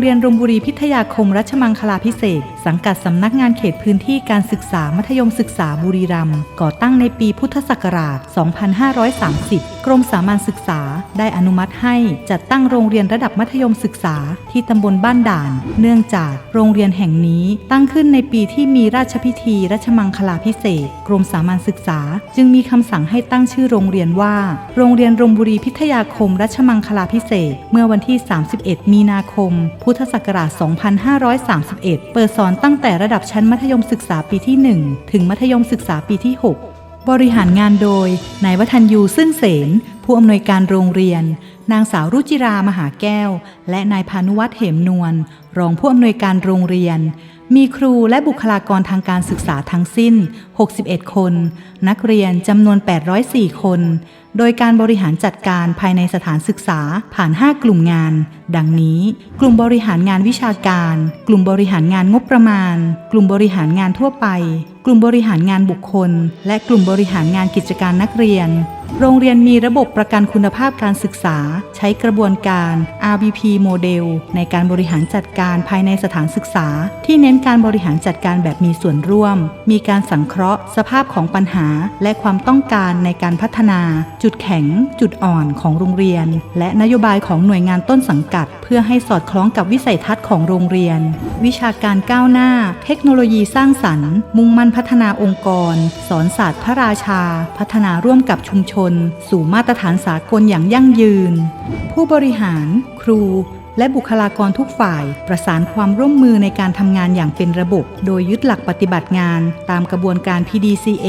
โรงเรียนรมบุรีพิทยาคมรัชมังคลาพิเศษ สังกัดสำนักงานเขตพื้นที่การศึกษามัธยมศึกษาบุรีรัมย์ก่อตั้งในปีพุทธศักราช 2530 กรมสามัญศึกษา ได้อนุมัติให้จัดตั้งโรงเรียนระดับมัธยมศึกษา ที่ตำบลบ้านด่าน เนื่องจากโรงเรียนแห่งนี้ตั้งขึ้นในปีที่มีราชพิธีรัชมังคลาพิเศษ กรมสามัญศึกษา จึงมีคำสั่งให้ตั้งชื่อโรงเรียนว่า โรงเรียนรมบุรีพิทยาคมรัชมังคลาพิเศษ เมื่อวันที่ 31 มีนาคมพุทธศักราช 2531 เปิดสอนตั้งแต่ระดับชั้นมัธยมศึกษาปีที่ 1 ถึงมัธยมศึกษาปีที่ 6 บริหารงานโดยนายวัฒนยูซึ่งเสน ผู้อำนวยการโรงเรียน นางสาวรุจิรามหาแก้ว และนายพานุวัฒน์เหมนวลรองผู้อำนวยการโรงเรียน มีครูและบุคลากรทางการศึกษาทั้งสิ้น 61 คน นักเรียนจำนวน 804 คน โดยการบริหารจัดการภายในสถานศึกษาผ่าน 5 กลุ่มงาน ดังนี้ กลุ่มบริหารงานวิชาการ กลุ่มบริหารงานงบประมาณ กลุ่มบริหารงานทั่วไป กลุ่มบริหารงานบุคคล และกลุ่มบริหารงานกิจการนักเรียน โรงเรียนมีระบบประกันคุณภาพการศึกษา ใช้กระบวนการ RBP โมเดลในการบริหารจัดการภายในสถานศึกษา ที่เน้นการบริหารจัดการแบบมีส่วนร่วม มีการสังเคราะห์ สภาพของปัญหา และความต้องการในการพัฒนา จุดแข็ง จุดอ่อนของโรงเรียน และนโยบายของหน่วยงานต้นสังกัด เพื่อให้สอดคล้องกับวิสัยทัศน์ของโรงเรียน วิชาการก้าวหน้า เทคโนโลยีสร้างสรรค์ มุ่งมั่นพัฒนาองค์กร สอนศาสตร์พระราชา พัฒนาร่วมกับชุมชนสู่มาตรฐานสากลอย่างยั่งยืน ผู้บริหาร ครู และบุคลากรทุกฝ่ายประสานความร่วมมือในการทำงานอย่างเป็นระบบ โดยยึดหลักปฏิบัติงานตามกระบวนการ PDCA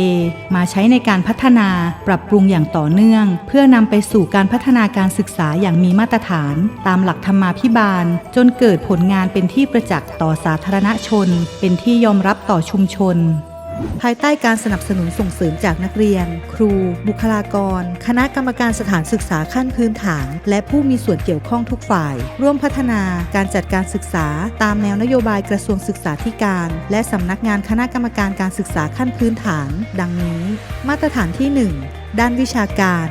มาใช้ในการพัฒนาปรับปรุงอย่างต่อเนื่อง เพื่อนำไปสู่การพัฒนาการศึกษาอย่างมีมาตรฐาน ตามหลักธรรมาภิบาล จนเกิดผลงานเป็นที่ประจักษ์ต่อสาธารณชน เป็นที่ยอมรับต่อชุมชน ภายใต้การสนับสนุนส่งเสริมจากนักเรียน ครู บุคลากร คณะกรรมการสถานศึกษาขั้นพื้นฐาน และผู้มีส่วนเกี่ยวข้องทุกฝ่าย ร่วมพัฒนาการจัดการศึกษา ตามแนวนโยบายกระทรวงศึกษาธิการ และสำนักงานคณะกรรมการการศึกษาขั้นพื้นฐาน ดังนี้ มาตรฐานที่ 1 ด้านวิชาการ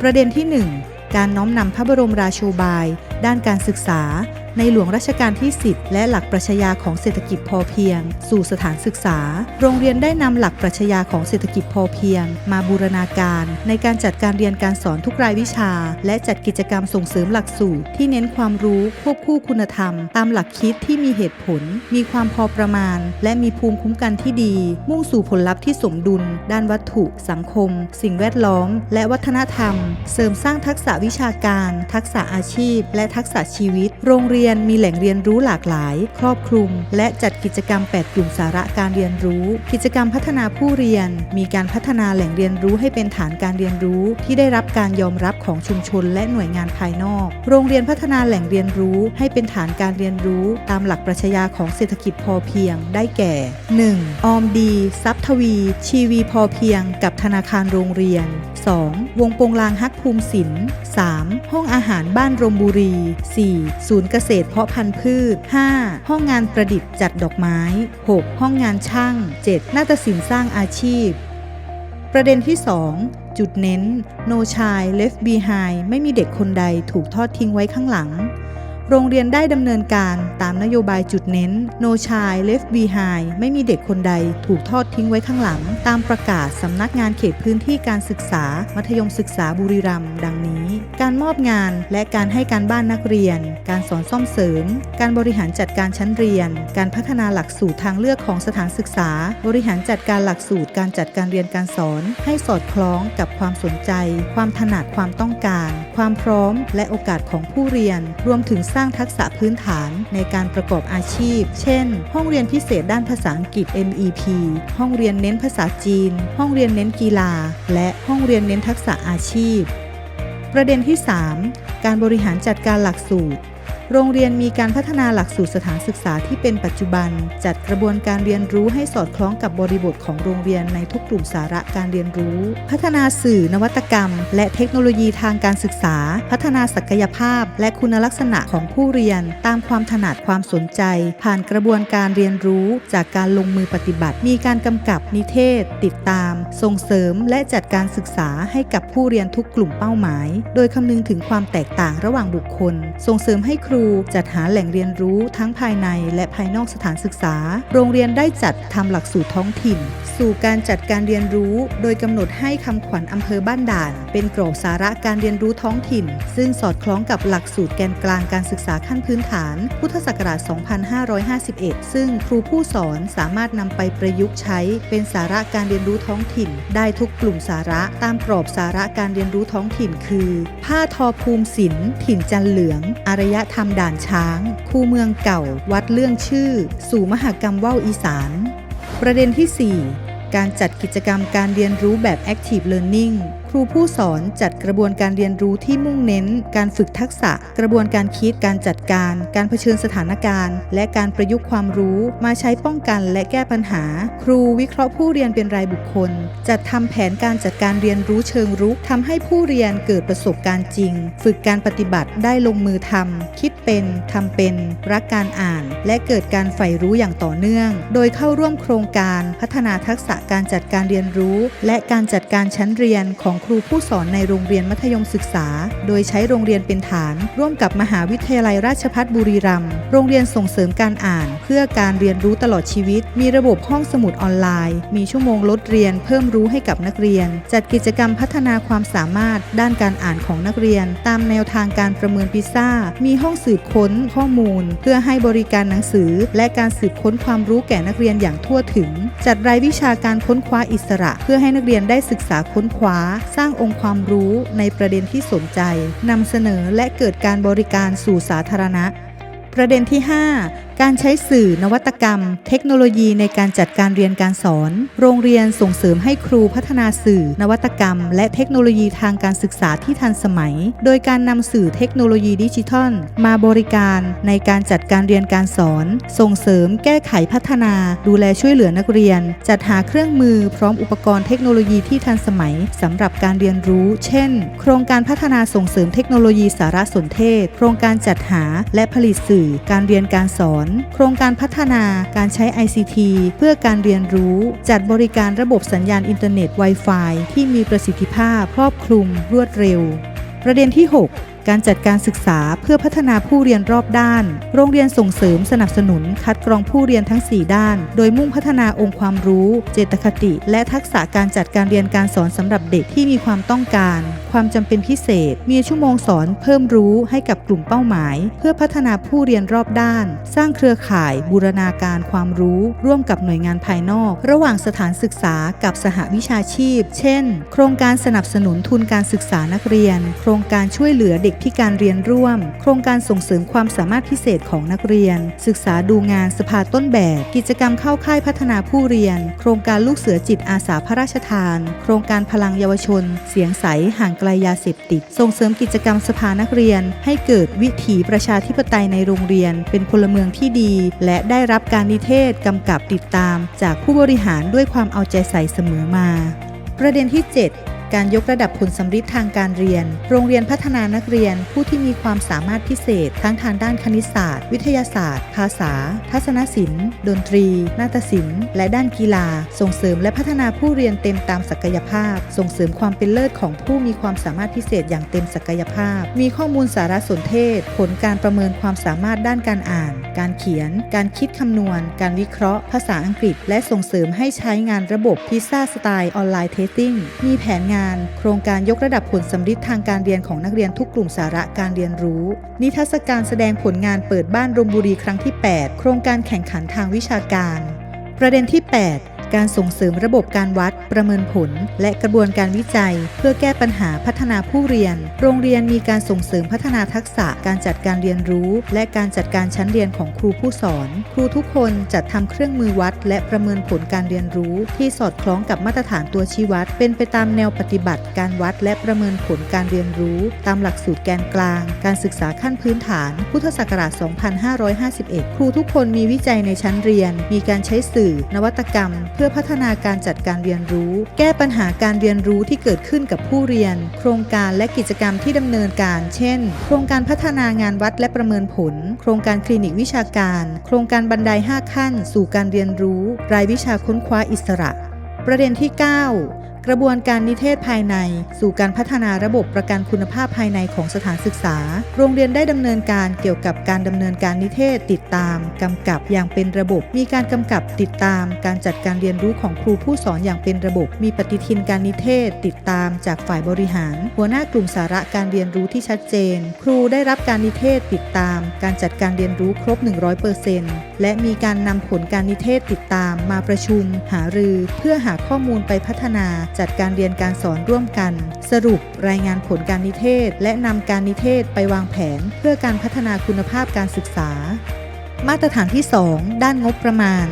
ประเด็นที่ 1 การน้อมนำพระบรมราโชบาย ด้านการศึกษา ในหลวงรัชกาลที่ 10 และหลักปรัชญาของเศรษฐกิจพอเพียง สู่สถานศึกษา โรงเรียนได้นำหลักปรัชญาของเศรษฐกิจพอเพียง มาบูรณาการ ในการจัดการเรียนการสอนทุกรายวิชา และจัดกิจกรรมส่งเสริมหลักสูตรที่เน้นความรู้ควบคู่คุณธรรม ตามหลักคิดที่มีเหตุผล มีความพอประมาณ และมีภูมิคุ้มกันที่ดี มุ่งสู่ผลลัพธ์ที่สมดุล ด้านวัตถุ สังคม สิ่งแวดล้อม และวัฒนธรรม เสริมสร้างทักษะวิชาการ ทักษะอาชีพ และทักษะชีวิต โรงเรียนมีแหล่งเรียนรู้หลากหลาย ครอบคลุม และจัดกิจกรรม 8 กลุ่มสาระการเรียนรู้ กิจกรรมพัฒนาผู้เรียน มีการพัฒนาแหล่งเรียนรู้ให้เป็นฐานการเรียนรู้ ที่ได้รับการยอมรับของชุมชน และหน่วยงานภายนอก โรงเรียนพัฒนาแหล่งเรียนรู้ ให้เป็นฐานการเรียนรู้ ตามหลักปรัชญาของเศรษฐกิจพอเพียง ได้แก่ 1. ออมดี ทรัพย์ทวี ชีวีพอเพียง กับธนาคารโรงเรียน 2. วงปงลางฮักภูมิศิลป์ 3. ห้องอาหารบ้านรมบุรี 4. ศูนย์เกษตรเพาะพันธุ์พืช 5. ห้องงานประดิษฐ์จัดดอกไม้ 6. ห้องงานช่าง 7. นาฏศิลป์สร้างอาชีพ ประเด็นที่ 2 จุดเน้น โนชายเลฟบีไฮไม่มีเด็กคนใดถูกทอดทิ้งไว้ข้างหลัง โรงเรียนได้ดำเนินการตามนโยบายจุดเน้น No child left behind ไม่มีเด็กคนใดถูกทอดทิ้งไว้ข้างหลัง ตามประกาศสำนักงานเขตพื้นที่การศึกษา มัธยมศึกษาบุรีรัมย์ดังนี้ การมอบงานและการให้การบ้านนักเรียน การสอนซ่อมเสริม การบริหารจัดการชั้นเรียน การพัฒนาหลักสูตรทางเลือกของสถานศึกษา บริหารจัดการหลักสูตรการจัดการเรียนการสอน ให้สอดคล้องกับความสนใจ ความถนัดความต้องการ ความพร้อม และโอกาสของผู้เรียน รวมถึงสร้างทักษะพื้นฐานในการประกอบอาชีพ เช่น ห้องเรียนพิเศษด้านภาษาอังกฤษ MEP ห้องเรียนเน้นภาษาจีน ห้องเรียนเน้นกีฬา และห้องเรียนเน้นทักษะอาชีพ ประเด็นที่ 3 การบริหารจัดการหลักสูตร โรงเรียนมีการพัฒนาหลักสูตรสถานศึกษาที่เป็นปัจจุบัน จัดกระบวนการเรียนรู้ให้สอดคล้องกับบริบทของโรงเรียนในทุกกลุ่มสาระการเรียนรู้ พัฒนาสื่อนวัตกรรม และเทคโนโลยีทางการศึกษา พัฒนาศักยภาพ และคุณลักษณะของผู้เรียน ตามความถนัดความสนใจ ผ่านกระบวนการเรียนรู้ จากการลงมือปฏิบัติ มีการกำกับนิเทศ ติดตาม ส่งเสริม และจัดการศึกษาให้กับผู้เรียนทุกกลุ่มเป้าหมาย โดยคำนึงถึงความแตกต่างระหว่างบุคคล ส่งเสริมให้ครูรูจัดหาแหล่งเรียนรู้ทั้งภายในและภายนอกสถานศึกษา โรงเรียนได้จัดทำหลักสูตรท้องถิ่น สู่การจัดการเรียนรู้โดยกำหนดให้คำขวัญอำเภอบ้านด่าน เป็นกรอบสาระการเรียนรู้ท้องถิ่น ซึ่งสอดคล้องกับหลักสูตรแกนกลางการศึกษาขั้นพื้นฐาน พุทธศักราช 2551 ซึ่งครูผู้สอนสามารถนำไปประยุกต์ใช้ เป็นสาระการเรียนรู้ท้องถิ่น ได้ทุกกลุ่มสาระตามกรอบสาระการเรียนรู้ท้องถิ่น คือ ผ้าทอภูมิศิลป์ถิ่นจันเหลือง อารยธรรมด่านช้าง คูเมืองเก่า วัดเรื่องชื่อ สู่มหกรรมว่าวอีสาน ประเด็นที่ 4 การจัดกิจกรรมการเรียนรู้แบบ Active Learning ครูผู้สอนจัดกระบวนการเรียนรู้ที่มุ่งเน้น การฝึกทักษะ กระบวนการคิด การจัดการ การเผชิญสถานการณ์ และการประยุกต์ความรู้ มาใช้ป้องกันและแก้ปัญหา ครูวิเคราะห์ผู้เรียนเป็นรายบุคคล จัดทำแผนการจัดการเรียนรู้เชิงรุกทำให้ผู้เรียนเกิดประสบการณ์จริง ฝึกการปฏิบัติได้ลงมือทำคิดเป็นทำเป็น รักการอ่าน และเกิดการใฝ่รู้อย่างต่อเนื่อง โดยเข้าร่วมโครงการพัฒนาทักษะการจัดการเรียนรู้ และการจัดการชั้นเรียนของครูผู้สอนในโรงเรียนมัธยมศึกษา โดยใช้โรงเรียนเป็นฐาน ร่วมกับมหาวิทยาลัยราชภัฏบุรีรัมย์โรงเรียนส่งเสริมการอ่าน เพื่อการเรียนรู้ตลอดชีวิต มีระบบห้องสมุดออนไลน์ มีชั่วโมงลดเรียน เพิ่มรู้ให้กับนักเรียน จัดกิจกรรมพัฒนาความสามารถ ด้านการอ่านของนักเรียน ตามแนวทางการประเมินพิซ่า มีห้องสืบค้นข้อมูล เพื่อให้บริการหนังสือ และการสืบค้นความรู้แก่นักเรียนอย่างทั่วถึง จัดรายวิชาการค้นคว้าอิสระ เพื่อให้นักเรียนได้ศึกษาค้นคว้าสร้างองค์ความรู้ในประเด็นที่สนใจนำเสนอและเกิดการบริการสู่สาธารณะ ประเด็นที่ 5 การใช้สื่อนวัตกรรม เทคโนโลยีในการจัดการเรียนการสอน โรงเรียนส่งเสริมให้ครูพัฒนาสื่อ นวัตกรรม และเทคโนโลยีทางการศึกษาที่ทันสมัย โดยการนำสื่อเทคโนโลยีดิจิทัล มาบริการในการจัดการเรียนการสอน ส่งเสริม แก้ไขพัฒนา ดูแลช่วยเหลือนักเรียน จัดหาเครื่องมือพร้อมอุปกรณ์เทคโนโลยีที่ทันสมัยสำหรับการเรียนรู้ เช่น โครงการพัฒนาส่งเสริมเทคโนโลยีสารสนเทศ โครงการจัดหาและผลิตสื่อการเรียนการสอนโครงการพัฒนาการใช้ ICT เพื่อการเรียนรู้ จัดบริการระบบสัญญาณอินเทอร์เน็ต Wi-Fi ที่มีประสิทธิภาพครอบคลุมรวดเร็ว ประเด็นที่ 6 การจัดการศึกษาเพื่อพัฒนาผู้เรียนรอบด้าน โรงเรียนส่งเสริมสนับสนุน คัดกรองผู้เรียนทั้ง 4 ด้าน โดยมุ่งพัฒนาองค์ความรู้ เจตคติ และทักษะการจัดการเรียนการสอนสำหรับเด็กที่มีความต้องการ ความจำเป็นพิเศษ มีชั่วโมงสอนเพิ่มรู้ให้กับกลุ่มเป้าหมาย เพื่อพัฒนาผู้เรียนรอบด้าน สร้างเครือข่าย บูรณาการความรู้ ร่วมกับหน่วยงานภายนอก ระหว่างสถานศึกษากับสหวิชาชีพ เช่น โครงการสนับสนุนทุนการศึกษานักเรียน โครงการช่วยเหลือเด็กพิการเรียนร่วม โครงการส่งเสริมความสามารถพิเศษของนักเรียน ศึกษาดูงานสภาต้นแบบ กิจกรรมเข้าค่ายพัฒนาผู้เรียน โครงการลูกเสือจิตอาสาพระราชทาน โครงการพลังเยาวชน เสียงใสห่างไกลยาเสพติด ส่งเสริมกิจกรรมสภานักเรียน ให้เกิดวิถีประชาธิปไตยในโรงเรียน เป็นพลเมืองที่ดี และได้รับการนิเทศกำกับติดตาม จากผู้บริหารด้วยความเอาใจใส่เสมอมา ประเด็นที่ 7 การยกระดับผลสำฤทธิ์ทางการเรียน โรงเรียนพัฒนานักเรียน ผู้ที่มีความสามารถพิเศษ ทั้งทางด้านคณิตศาสตร์ วิทยาศาสตร์ ภาษา ทัศนศิลป์ ดนตรี นาฏศิลป์ และด้านกีฬา ส่งเสริมและพัฒนาผู้เรียนเต็มตามศักยภาพ ส่งเสริมความเป็นเลิศของผู้มีความสามารถพิเศษอย่างเต็มศักยภาพ มีข้อมูลสารสนเทศ ผลการประเมินความสามารถด้านการอ่าน การเขียน การคิดคำนวณ การวิเคราะห์ ภาษาอังกฤษ และส่งเสริมให้ใช้งานระบบพิซซ่าสไตล์ออนไลน์เทสติ้งมีแผนงานโครงการยกระดับผลสำฤทธิ์ทางการเรียนของนักเรียนทุกกลุ่มสาระการเรียนรู้ นิทรรศการแสดงผลงานเปิดบ้านรมบุรีครั้งที่ 8 โครงการแข่งขันทางวิชาการ ประเด็นที่ 8 การส่งเสริมระบบการวัด ประเมินผล และกระบวนการวิจัย เพื่อแก้ปัญหาพัฒนาผู้เรียน โรงเรียนมีการส่งเสริมพัฒนาทักษะการจัดการเรียนรู้ และการจัดการชั้นเรียนของครูผู้สอน ครูทุกคนจัดทำเครื่องมือวัด และประเมินผลการเรียนรู้ ที่สอดคล้องกับมาตรฐานตัวชี้วัด เป็นไปตามแนวปฏิบัติ การวัดและประเมินผลการเรียนรู้ ตามหลักสูตรแกนกลาง การศึกษาขั้นพื้นฐาน พุทธศักราช 2551 ครูทุกคนมีวิจัยในชั้นเรียน มีการใช้สื่อ นวัตกรรมเพื่อพัฒนาการจัดการเรียนรู้ แก้ปัญหาการเรียนรู้ที่เกิดขึ้นกับผู้เรียน โครงการและกิจกรรมที่ดำเนินการ เช่น โครงการพัฒนางานวัดและประเมินผล โครงการคลินิกวิชาการ โครงการบันได 5 ขั้น สู่การเรียนรู้ รายวิชาค้นคว้าอิสระ ประเด็นที่ 9 กระบวนการนิเทศภายใน สู่การพัฒนาระบบประกันคุณภาพภายในของสถานศึกษา โรงเรียนได้ดำเนินการเกี่ยวกับการดำเนินการนิเทศติดตามกำกับอย่างเป็นระบบ มีการกำกับติดตาม การจัดการเรียนรู้ของครูผู้สอนอย่างเป็นระบบ มีปฏิทินการนิเทศ ติดตามจากฝ่ายบริหาร หัวหน้ากลุ่มสาระการเรียนรู้ที่ชัดเจน ครูได้รับการนิเทศติดตาม การจัดการเรียนรู้ครบ 100%และมีการนำผลการนิเทศติดตามมาประชุม หารือ เพื่อหาข้อมูลไปพัฒนาจัดการเรียนการสอนร่วมกัน สรุปรายงานผลการนิเทศ และนำการนิเทศไปวางแผน เพื่อการพัฒนาคุณภาพการศึกษา มาตรฐานที่ 2 ด้านงบประมาณ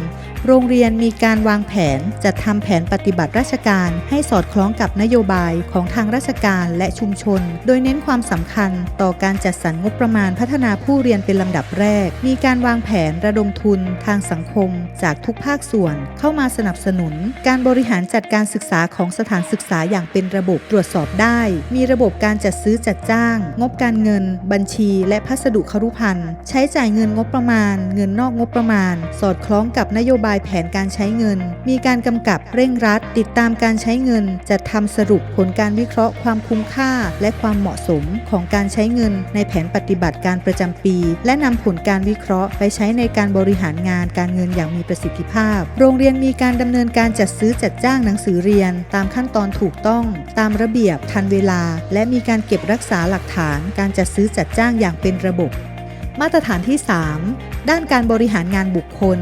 โรงเรียนมีการวางแผนจัดทำแผนปฏิบัติราชการให้สอดคล้องกับนโยบายของทางราชการและชุมชน โดยเน้นความสำคัญต่อการจัดสรรงบประมาณพัฒนาผู้เรียนเป็นลำดับแรก มีการวางแผนระดมทุนทางสังคม จากทุกภาคส่วนเข้ามาสนับสนุน การบริหารจัดการศึกษาของสถานศึกษาอย่างเป็นระบบตรวจสอบได้ มีระบบการจัดซื้อจัดจ้าง งบการเงิน บัญชี และพัสดุครุภัณฑ์ ใช้จ่ายเงินงบประมาณ เงินนอกงบประมาณ สอดคล้องกับนโยบายายแผนการใช้เงิน มีการกำกับเร่งรัด ติดตามการใช้เงิน จัดทำสรุปผลการวิเคราะห์ความคุ้มค่า และความเหมาะสมของการใช้เงิน ในแผนปฏิบัติการประจำปี และนำผลการวิเคราะห์ ไปใช้ในการบริหารงานการเงินอย่างมีประสิทธิภาพ โรงเรียนมีการดำเนินการจัดซื้อจัดจ้างหนังสือเรียน ตามขั้นตอนถูกต้อง ตามระเบียบทันเวลา และมีการเก็บรักษาหลักฐาน การจัดซื้อจัดจ้างอย่างเป็นระบบ มาตรฐานที่ 3 ด้านการบริหารงานบุคคล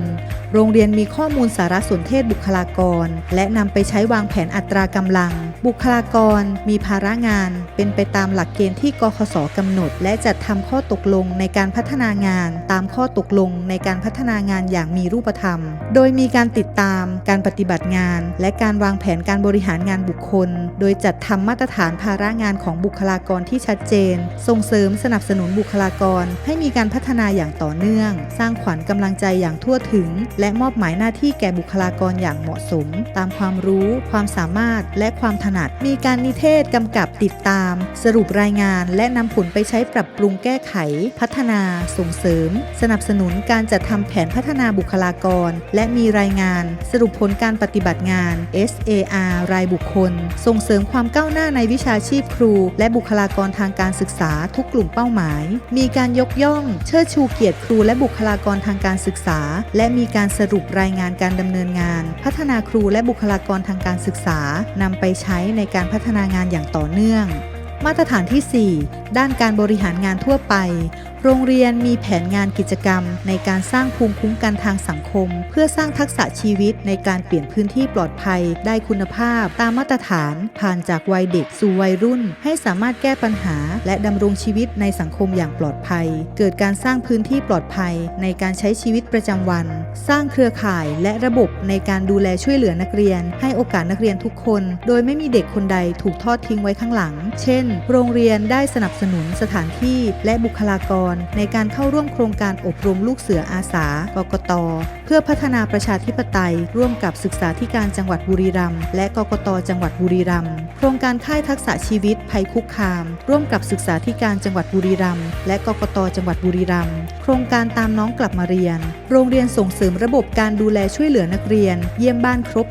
โรงเรียนมีข้อมูลสารสนเทศบุคลากร และนำไปใช้วางแผนอัตรากำลัง บุคลากรมีภาระงาน เป็นไปตามหลักเกณฑ์ที่กคสกำหนด และจัดทำข้อตกลงในการพัฒนางาน ตามข้อตกลงในการพัฒนางานอย่างมีรูปธรรม โดยมีการติดตามการปฏิบัติงาน และการวางแผนการบริหารงานบุคคล โดยจัดทำมาตรฐานภาระงานของบุคลากรที่ชัดเจน ส่งเสริมสนับสนุนบุคลากร ให้มีการพัฒนาอย่างต่อเนื่อง สร้างขวัญกำลังใจอย่างทั่วถึง และมอบหมายหน้าที่แก่บุคลากรอย่างเหมาะสม ตามความรู้ ความสามารถ และความถนัด มีการนิเทศกำกับติดตาม สรุปรายงาน และนำผลไปใช้ปรับปรุงแก้ไข พัฒนา ส่งเสริม สนับสนุนการจัดทำแผนพัฒนาบุคลากร และมีรายงาน สรุปผลการปฏิบัติงาน SAR รายบุคคล ส่งเสริมความก้าวหน้าในวิชาชีพครู และบุคลากรทางการศึกษาทุกกลุ่มเป้าหมาย มีการยกย่อง เชิดชูเกียรติครูและบุคลากรทางการศึกษา และมีการสรุปรายงานการดำเนินงาน พัฒนาครูและบุคลากรทางการศึกษานำไปใช้ในการพัฒนางานอย่างต่อเนื่อง มาตรฐานที่ 4 ด้านการบริหารงานทั่วไปโรงเรียนมีแผนงานกิจกรรม ในการสร้างภูมิคุ้มกันทางสังคม เพื่อสร้างทักษะชีวิตในการเปลี่ยนพื้นที่ปลอดภัย ได้คุณภาพ ตามมาตรฐาน ผ่านจากวัยเด็กสู่วัยรุ่น ให้สามารถแก้ปัญหา และดำรงชีวิตในสังคมอย่างปลอดภัย เกิดการสร้างพื้นที่ปลอดภัย ในการใช้ชีวิตประจำวัน สร้างเครือข่ายและระบบในการดูแลช่วยเหลือนักเรียน ให้โอกาสนักเรียนทุกคน โดยไม่มีเด็กคนใดถูกทอดทิ้งไว้ข้างหลัง เช่น โรงเรียนได้สนับสนุนสถานที่และบุคลากรในการเข้าร่วมโครงการอบรมลูกเสืออาสากกต เพื่อพัฒนาประชาธิปไตย ร่วมกับศึกษาธิการจังหวัดบุรีรัมย์และกกตจังหวัดบุรีรัมย์โครงการค่ายทักษะชีวิตภัยคุกคาม ร่วมกับศึกษาธิการจังหวัดบุรีรัมย์และกกตจังหวัดบุรีรัมย์โครงการตามน้องกลับมาเรียน โรงเรียนส่งเสริมระบบการดูแลช่วยเหลือนักเรียน เยี่ยมบ้านครบ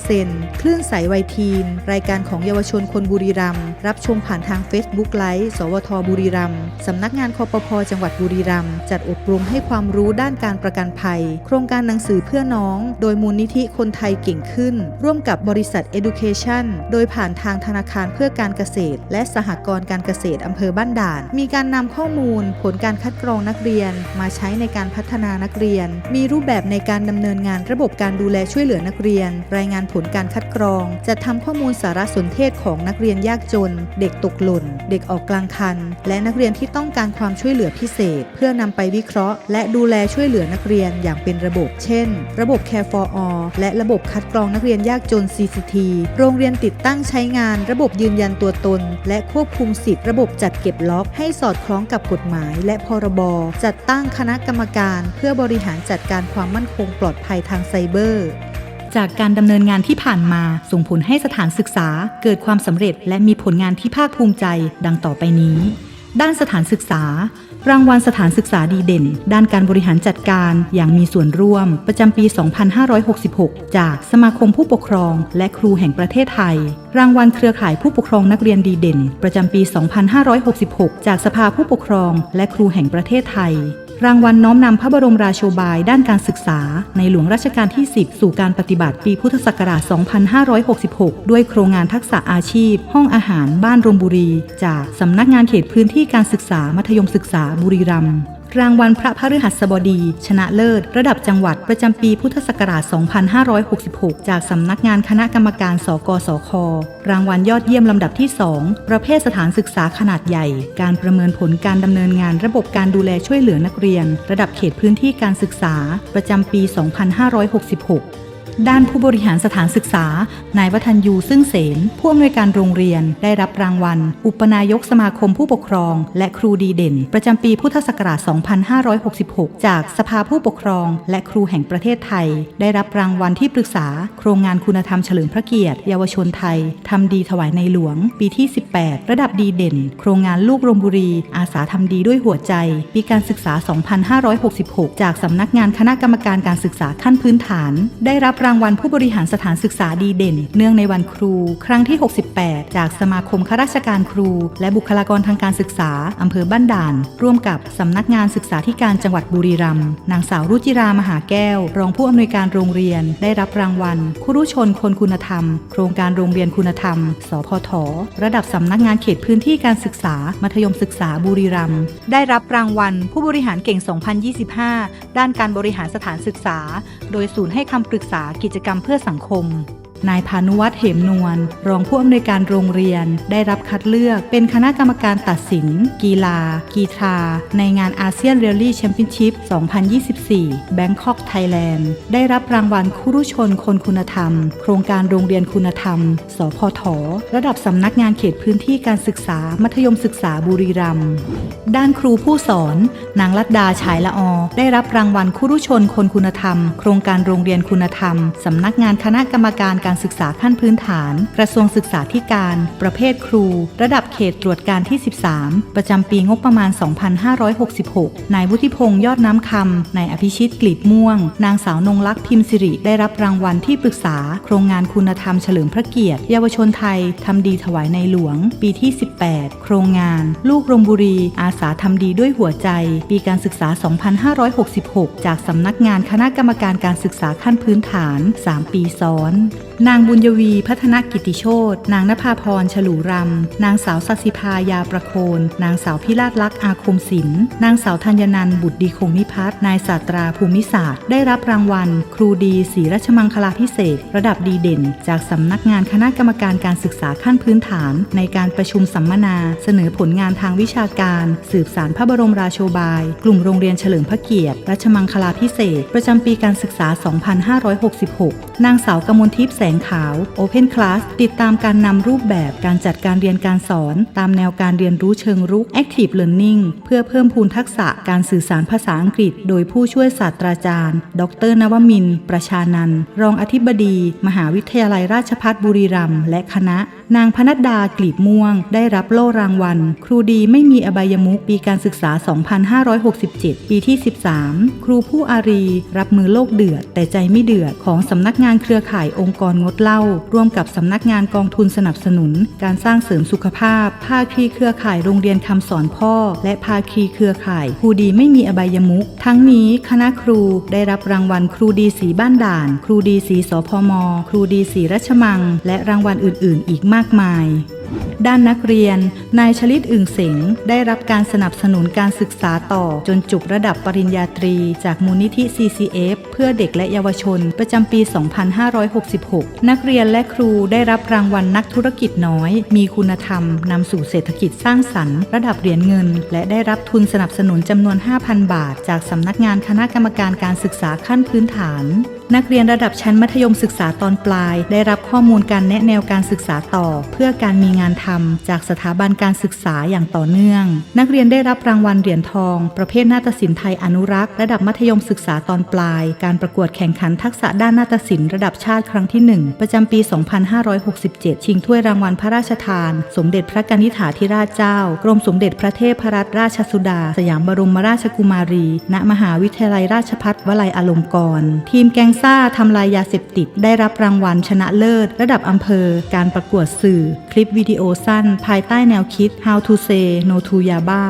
100%คลื่นสายวัยทีน รายการของเยาวชนคนบุรีรัมย์รับชมผ่านทาง Facebook ไลฟ์สวทบุรีรัมย์สำนักงานคอปพจังหวัดบุรีรัมย์จัดอบรมให้ความรู้ด้านการประกันภัย โครงการหนังสือเพื่อน้อง โดยมูลนิธิคนไทยเก่งขึ้น ร่วมกับบริษัท Education โดยผ่านทางธนาคารเพื่อการเกษตร และสหกรณ์การเกษตรอำเภอบ้านด่าน มีการนำข้อมูล ผลการคัดกรองนักเรียน มาใช้ในการพัฒนานักเรียน มีรูปแบบในการดำเนินงานระบบการดูแลช่วยเหลือนักเรียน รายงานผลการคัดกรองจะทำข้อมูลสารสนเทศของนักเรียนยากจน เด็กตกหล่น เด็กออกกลางคัน และนักเรียนที่ต้องการความช่วยเหลือพิเศษ เพื่อนำไปวิเคราะห์ และดูแลช่วยเหลือนักเรียนอย่างเป็นระบบเช่น ระบบ Care for All และระบบคัดกรองนักเรียนยากจน CCT โรงเรียนติดตั้งใช้งาน ระบบยืนยันตัวตน และควบคุมสิทธิ์ระบบจัดเก็บล็อก ให้สอดคล้องกับกฎหมาย และพรบ จัดตั้งคณะกรรมการ เพื่อบริหารจัดการความมั่นคงปลอดภัยทางไซเบอร์จากการดำเนินงานที่ผ่านมาส่งผลให้สถานศึกษา เกิดความสำเร็จและมีผลงานที่ภาคภูมิใจ ดังต่อไปนี้ ด้านสถานศึกษา รางวัลสถานศึกษาดีเด่น ด้านการบริหารจัดการอย่างมีส่วนร่วม ประจำปี 2566 จากสมาคมผู้ปกครอง และครูแห่งประเทศไทย รางวัลเครือข่ายผู้ปกครองนักเรียนดีเด่น ประจำปี 2566 จากสภาผู้ปกครอง และครูแห่งประเทศไทย รางวัลน้อมนำพระบรมราโชบายด้านการศึกษา ในหลวงรัชกาลที่ 10 สู่การปฏิบัติปีพุทธศักราช 2566 ด้วยโครงงานทักษะอาชีพ ห้องอาหารบ้านรมบุรี จากสำนักงานเขตพื้นที่การศึกษามัธยมศึกษาบุรีรัมย์ รางวัลพระพฤหัสบดี ชนะเลิศ ระดับจังหวัดประจำปีพุทธศักราช 2566 จากสำนักงานคณะกรรมการ สกสค รางวัลยอดเยี่ยมลำดับที่ 2 ประเภทสถานศึกษาขนาดใหญ่ การประเมินผลการดำเนินงานระบบการดูแลช่วยเหลือนักเรียน ระดับเขตพื้นที่การศึกษา ประจำปี 2566 ด้านผู้บริหารสถานศึกษา นายวัฒนยูซึ่งเสนผู้อำนวยการโรงเรียนได้รับรางวัล อุปนายกสมาคมผู้ปกครอง และครูดีเด่น ประจำปีพุทธศักราช 2566 จากสภาผู้ปกครอง และครูแห่งประเทศไทย ได้รับรางวัลที่ปรึกษา โครงงานคุณธรรมเฉลิมพระเกียรติ เยาวชนไทยทำดีถวายในหลวง ปีที่ 18 ระดับดีเด่น โครงงานลูกรมบุรี อาสาทำดีด้วยหัวใจ ปีการศึกษา 2566 จากสำนักงานคณะกรรมการการศึกษาขั้นพื้นฐาน ได้รับรางวัลผู้บริหารสถานศึกษาดีเด่น เนื่องในวันครู ครั้งที่ 68 จากสมาคมข้าราชการครู และบุคลากรทางการศึกษาอำเภอบ้านด่าน ร่วมกับสำนักงานศึกษาธิการจังหวัดบุรีรัมย์นางสาวรุจิรามหาแก้ว รองผู้อำนวยการโรงเรียน ได้รับรางวัลครุชนคนคุณธรรม โครงการโรงเรียนคุณธรรม สพท ระดับสำนักงานเขตพื้นที่การศึกษา มัธยมศึกษาบุรีรัมย์ได้รับรางวัล ผู้บริหารเก่ง 2025 ด้านการบริหารสถานศึกษา โดยศูนย์ให้คำปรึกษากิจกรรมเพื่อสังคม นายพานุวัฒน์เหมนวลรองผู้อำนวยการโรงเรียน ได้รับคัดเลือกเป็นคณะกรรมการตัดสิน กีฬา กีฬาในงานอาเซียนเรียลลี่แชมเปี้ยนชิพ 2024 แบงคอกไทยแลนด์ ได้รับรางวัลคุรุชนคนคุณธรรม โครงการโรงเรียนคุณธรรม สพท ระดับสำนักงานเขตพื้นที่การศึกษา มัธยมศึกษาบุรีรัมย์ด้านครูผู้สอน นางลัดดาฉายละออ ได้รับรางวัลคุรุชนคนคุณธรรม โครงการโรงเรียนคุณธรรมสำนักงานคณะกรรมการการการศึกษาขั้นพื้นฐาน กระทรวงศึกษาธิการ ประเภทครู ระดับเขตตรวจการที่ 13 ประจำปีงบประมาณ 2566 นายวุฒิพงษ์ยอดน้ำคำ นายอภิชิตกลีบม่วง นางสาวนงลักษณ์พิมพ์สิริได้รับรางวัลที่ปรึกษา โครงงานคุณธรรมเฉลิมพระเกียรติเยาวชนไทยทำดีถวายในหลวง ปีที่ 18 โครงงาน ลูกรมบุรี อาสาทำดีด้วยหัวใจ ปีการศึกษา 2566 จากสำนักงานคณะกรรมการการศึกษาขั้นพื้นฐาน 3 ปีซ้อนนางบุญยวีพัฒนกิติโชตนางนภาพรฉลูรำ นางสาวสัสิภายาประโคน นางสาวพิราชลักษณ์อาคมศิลป์นางสาวธัญนันบุตรดีคงนิพัฒน์นายศาสตราภูมิศาสตร์ ได้รับรางวัล ครูดีศรีรัชมังคลาพิเศษ ระดับดีเด่น จากสำนักงานคณะกรรมการการศึกษาขั้นพื้นฐาน ในการประชุมสัมมนา เสนอผลงานทางวิชาการ สืบสารพระบรมราโชบาย กลุ่มโรงเรียนเฉลิมพระเกียรติรัชมังคลาพิเศษ ประจำปีการศึกษา 2566 นางสาวกมลทิพย์แสงขาว Open Class ติดตามการนำรูปแบบการจัดการเรียนการสอน ตามแนวการเรียนรู้เชิงรุก Active Learning เพื่อเพิ่มพูนทักษะการสื่อสารภาษาอังกฤษ โดยผู้ช่วยศาสตราจารย์ ดร นวมิน ประชานันรองอธิบดี มหาวิทยาลัยราชภัฏบุรีรัมย์และคณะ นางพนัดดากลีบม่วง ได้รับโล่รางวัล ครูดีไม่มีอบายมุขปีการศึกษา 2567 ปีที่ 13 ครูผู้อารี รับมือโลกเดือด แต่ใจไม่เดือดของสำนักงานเครือข่ายองค์กรงดเหล้าร่วมกับสำนักงานกองทุนสนับสนุน การสร้างเสริมสุขภาพ ภาคีเครือข่ายโรงเรียนคำสอนพ่อ และภาคีเครือข่าย ครูดีไม่มีอบายมุขทั้งนี้คณะครูได้รับรางวัลครูดีสีบ้านด่าน ครูดีสีสพม ครูดีสีรัชมัง และรางวัลอื่น ๆ อีกมากมากมาย ด้านนักเรียน นายชลิตอึ่งเสงได้รับการสนับสนุนการศึกษาต่อจนจบระดับปริญญาตรี จากมูลนิธิ CCF เพื่อเด็กและเยาวชน ประจำปี 2566 นักเรียนและครูได้รับรางวัลนักธุรกิจน้อย มีคุณธรรมนำสู่เศรษฐกิจสร้างสรรค์ ระดับเหรียญเงิน และได้รับทุนสนับสนุนจำนวน 5,000 บาท จากสำนักงานคณะกรรมการการศึกษาขั้นพื้นฐานนักเรียนระดับชั้นมัธยมศึกษาตอนปลาย ได้รับข้อมูลการแนะแนวการศึกษาต่อ เพื่อการมีงานทำจากสถาบันการศึกษาอย่างต่อเนื่อง นักเรียนได้รับรางวัลเหรียญทอง ประเภทนาฏศิลป์ไทยอนุรักษ์ระดับมัธยมศึกษาตอนปลาย การประกวดแข่งขันทักษะด้านนาฏศิลป์ระดับชาติครั้งที่ 1 ประจำปี 2567 ชิงถ้วยรางวัลพระราชทาน สมเด็จพระกนิษฐาธิราชเจ้า กรมสมเด็จพระเทพรัตนราชสุดา สยามบรมราชกุมารี ณ มหาวิทยาลัยราชภัฏวลัยอลงกรณ์ ทีมแกงซ่าทำลายยาเสพติด ได้รับรางวัลชนะเลิศ ระดับอำเภอ การประกวดสื่อ คลิปวิดีดีโอสั้น ภายใต้แนวคิด How to say no to yaba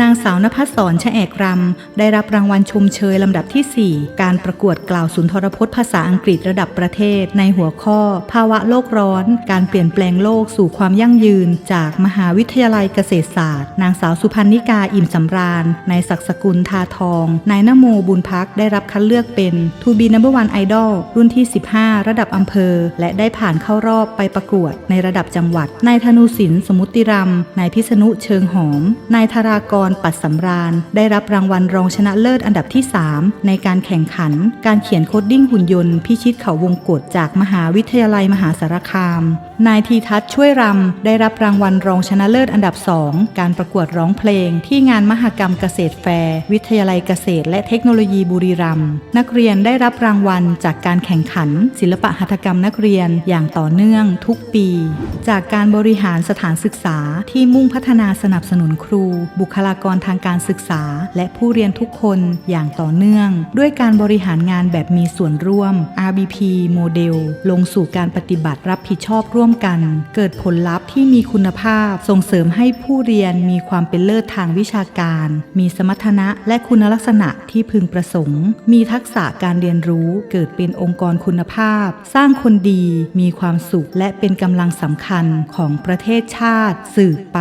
นางสาวนภัสสรชะแอกรำ ได้รับรางวัลชมเชยลำดับที่ 4 การประกวดกล่าวสุนทรพจน์ภาษาอังกฤษระดับประเทศ ในหัวข้อ ภาวะโลกร้อน การเปลี่ยนแปลงโลกสู่ความยั่งยืน จากมหาวิทยาลัยเกษตรศาสตร์ นางสาวสุพันนิกาอิ่มสำราญ นายศักสกุลทาทอง นายนโมบุญพักได้รับคัดเลือกเป็น To be number one idol รุ่นที่ 15 ระดับอำเภอ และได้ผ่านเข้ารอบไปประกวดในระดับจังหวัด นายธนูศิลป์สมุติรำนายพิษณุเชิงหอม นายธารากรปัดสำราญ ได้รับรางวัลรองชนะเลิศอันดับที่ 3 ในการแข่งขัน การเขียนโคดดิ้งหุ่นยนต์พิชิตเขาวงกฏจากมหาวิทยาลัยมหาสารคาม นายทีทัศน์ช่วยรำ ได้รับรางวัลรองชนะเลิศอันดับ 2 การประกวดร้องเพลง ที่งานมหกรรมเกษตรแฟร์วิทยาลัยเกษตร และเทคโนโลยีบุรีรัมย์นักเรียนได้รับรางวัลจากการแข่งขัน ศิลปะหัตถกรรมนักเรียนอย่างต่อเนื่องทุกปี จากการบริหารสถานศึกษาที่มุ่งพัฒนาสนับสนุนครูบุคลลากรทางการศึกษา และผู้เรียนทุกคนอย่างต่อเนื่อง ด้วยการบริหารงานแบบมีส่วนร่วม RBP โมเดลลงสู่การปฏิบัติรับผิดชอบร่วมกัน เกิดผลลัพธ์ที่มีคุณภาพ ส่งเสริมให้ผู้เรียนมีความเป็นเลิศทางวิชาการ มีสมรรถนะและคุณลักษณะที่พึงประสงค์ มีทักษะการเรียนรู้เกิดเป็นองค์กรคุณภาพ สร้างคนดี มีความสุขและเป็นกำลังสำคัญของประเทศชาติสืบไป